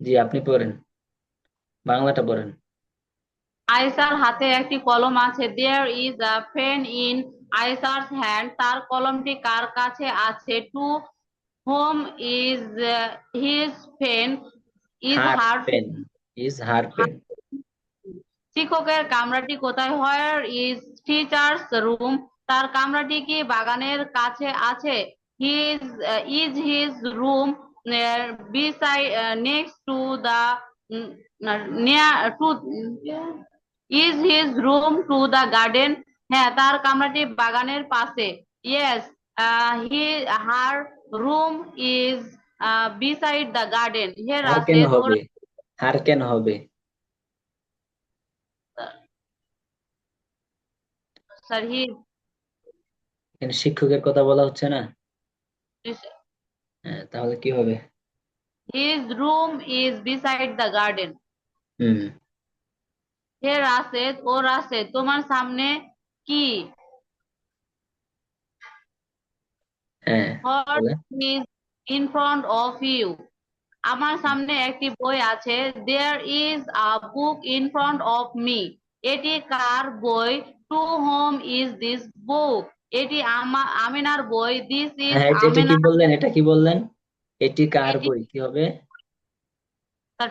জি আপনি পড়েন। বাংলাটা পড়েন। আয়েশার হাতে একটি কলম আছে। There is a pen in আয়েশার হ্যান্ড তার কলমটি কার কাছে আছে? To whom is his pen is her pen is her pen শিক্ষকের কামরাটি কোথায়? হোয়ার ইজ টিচার্স রুম তার কামরাটি কি বাগানের কাছে আছে? His is his room beside next to the near to is his room to the garden হ্যাঁ তার কামরাটি বাগানের পাশে। Yes he her room is beside the garden he her কেন হবে? হার কেন হবে? স্যার হি শিক্ষকের কথা বলা হচ্ছে না। হ্যাঁ তাহলে কি হবে His room is beside the garden. Hmm hey Rashed ও রাশেদ তোমার সামনে কি হ্যাঁ is in front of you? আমার সামনে একটি বই আছে There is a book in front of me. এটি কার বই to whom is this book এটি আমা আমিনার বই। দিস ইজ হ্যাঁ এটা এটা কি বললেন? এটা কি বললেন? এটি কার বই? কি হবে?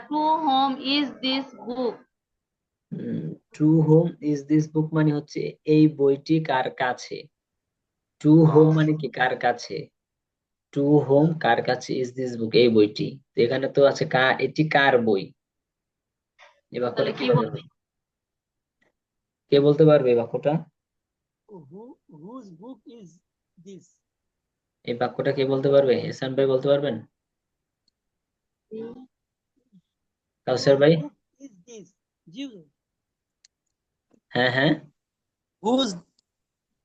To whom is this book to whom is this book মানে হচ্ছে এই বইটি কার কাছে? টু হোম মানে কি? কার কাছে? টু হোম কার কাছে ইজ দিস বুক এই বইটি। তো এখানে তো আছে কা এটি কার বই? এই বাক্যটা কি বলবে? হবে? কে বলতে পারবে এই বাক্যটা? Whose book is this? এই বাক্যটা কে বলতে পারবে? এহসান ভাই বলতে পারবেন? কাউসার ভাই? Book is this? হ্যাঁ হ্যাঁ। Whose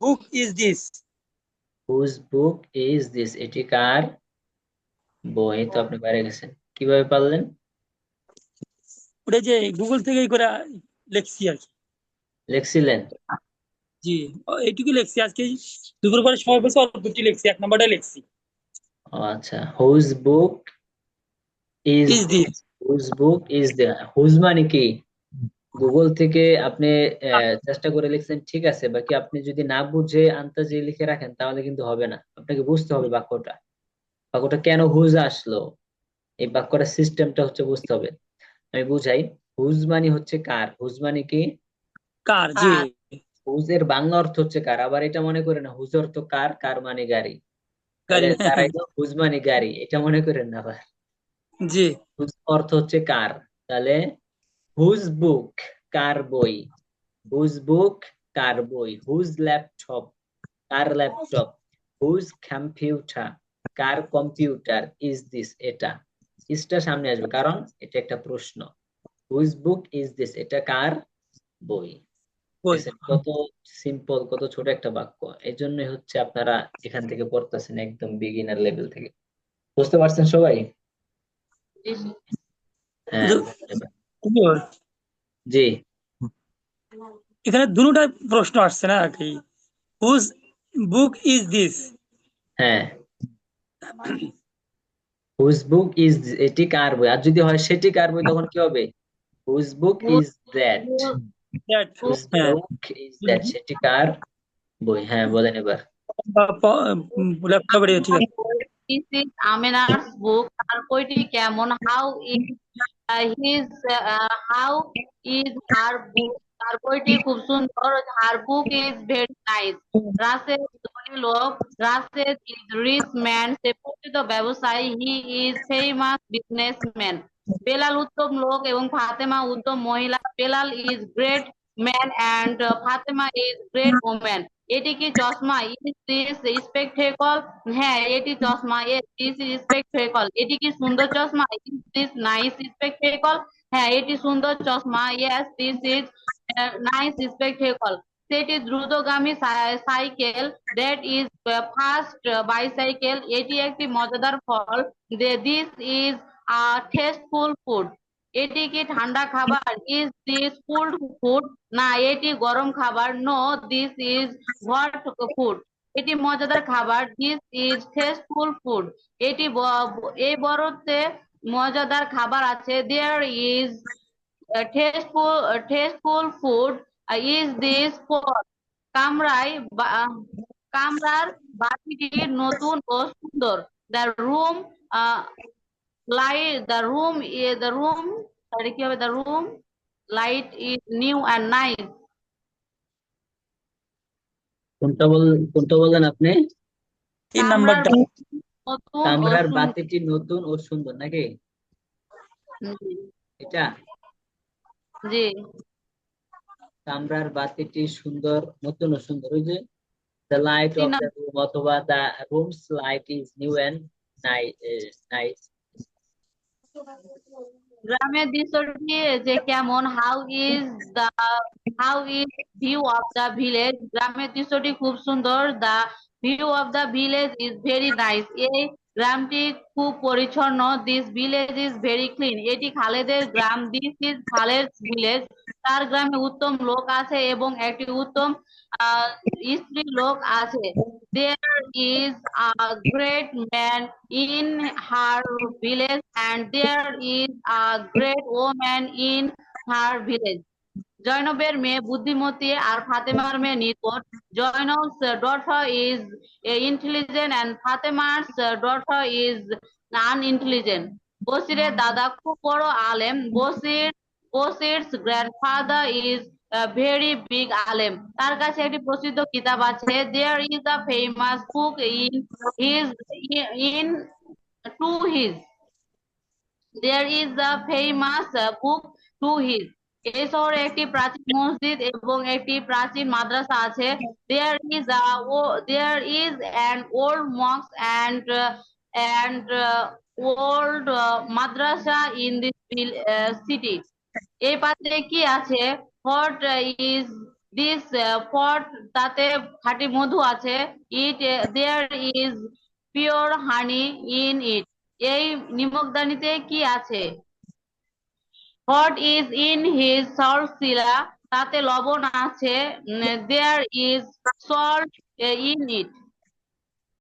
book is this? Whose book is this এটি কার বই? তো আপনি বাইরে গেছেন। কীভাবে পারলেন? ওটা যে গুগল থেকে করে লেখছি আর কি। লিখছিলেন? জি। এইটুকু লেখছি। আজকে দুপুর পরে সময় পেয়েছি অল্প একটু লেখছি এক নাম্বারটা লেখছি। আচ্ছা। Whose book is is this whose book is there whose মানে কি? গুগল থেকে আপনি চেষ্টা করে লিখছেন ঠিক আছে। বাকি আপনি যদি না বুঝে আন্তাজে লিখে রাখেন তাহলে কিন্তু হবে না। আপনাকে বুঝতে হবে বাক্যটা। বাক্যটা কেন হুজ আসলো? এই বাক্যটার সিস্টেমটা হচ্ছে বুঝতে হবে। আমি বুঝাই। হুজ মানে হচ্ছে কার? হুজ মানে কি? কার জি। হুজের বাংলা অর্থ হচ্ছে কার? আবার এটা মনে করে না হুজ অর্থ কার? কার মানে গাড়ি? হুজ মানে গাড়ি এটা মনে করেন না আবার। জি। হুজ অর্থ হচ্ছে কার? তাহলে হুজ বুক কার বই? হুজ বুক কার বই? হুজ ল্যাপটপ কার ল্যাপটপ? হুজ কম্পিউটার কার কম্পিউটার ইজ দিস এটা? ইসটা সামনে আসবে কারণ এটা একটা প্রশ্ন। হুজ বুক ইজ দিস এটা কার বই? কত সিম্পল কত ছোট একটা বাক্য। এই জন্যই হচ্ছে আপনারা এখান থেকে পড়তেছেন একদম বিগিনার লেভেল থেকে। বুঝতে পারছেন সবাই? হ্যাঁ। জি। এখানে দুটোটা প্রশ্ন আসছে না কি? হুজ বুক ইজ দিস হ্যাঁ। হুজ বুক ইজ এটি কার বই? আর যদি হয় সেটি কার বই তখন কি হবে? হুজ বুক ইজ দ্যাট হ্যাঁ বুক ইজ বই হ্যাঁ বলেন এবার ল্যাপটপে ঠিক আছে This is Amina's book. বইটি কেমন? How is uh, his uh, how is her book? তার বইটি খুব সুন্দর। Her book is very nice. Rashed ধনী লোক। is. সে প্রকৃত ব্যবসায়ী। He is famous businessman. Belal উত্তম লোক এবং ফাতেমা উত্তম মহিলা। Belal is great man and Fatema is great woman এটি কি চশমা? স্পেকট্রেকল হ্যাঁ এটি চশমা। ইস স্পেকট্রেকল এটি কি সুন্দর চশমা? ইস নাইস স্পেকট্রেকল হ্যাঁ এটি সুন্দর চশমা। Yes this is nice spectacle সেটি দ্রুতগামী cycle that is first bicycle এটি একটি মজাদার ফল। This is tasteful food. এটি কি ঠান্ডা খাবার? ইজ দিস cold ফুড না, এটি গরম খাবার। No this is hot food এটি মজাদার খাবার। দিস ইজ টেস্টফুল ফুড এটি এই বরতে মজাদার খাবার আছে। There is tasteful tasteful food is this কামরায় বা- কামরার বাতিটি নতুন ও সুন্দর। The room light the room the room কি হবে? The room light is new and nice কোনটা বল কোনটা বললেন আপনি? তিন নাম্বারটা। সুন্দর। বাতিটি নতুন ও সুন্দর নাকি? এটা? জি। কামরার বাতিটি সুন্দর নতুন ও সুন্দর ওই যে? দ্য লাইট অফ তিন দ্য রুম অথবা the rooms light is new and nice গ্রামের দৃশ্যটি যে কেমন how is the how is view of the village গ্রামের দৃশ্যটি খুব সুন্দর। The view of the village is very nice এই গ্রামটি খুব পরিচ্ছন্ন। This village is very clean এটি খালেদের গ্রাম। দিস ইজ খালেদ ভিলেজ তার গ্রামে উত্তম লোক আছে এবং একটি উত্তম স্ত্রী লোক আছে। there is a great man in her village and there is a great woman in her village. জয়নবের মেয়ে বুদ্ধিমতী আর ফাতেমার মেয়ে নির্বোধ। Zainab's daughter is intelligent and Fatema's daughter is an intelligent বসিরের দাদা খুব বড় আলেম। Basir Basir grandfather is very big আলেম তার কাছে একটি প্রসিদ্ধ কিতাব আছে there is a famous book in his in to his there is a famous book to his এই শহরে একটি প্রাচীন মসজিদ এবং একটি প্রাচীন মাদ্রাসা আছে। দেয়ার ইজ আ ও দেয়ার ইজ অ্যান্ড ওল্ড মক্স and and old Madrasa in this city এই পাশে কি আছে? ফট ইজ দিস ফট তাতে খাঁটি মধু আছে। It there is pure honey in it এই নিমকদানিতে কি আছে? ফট ইজ ইন হিজ সল্ট শিলা তাতে লবণ আছে। There is salt in it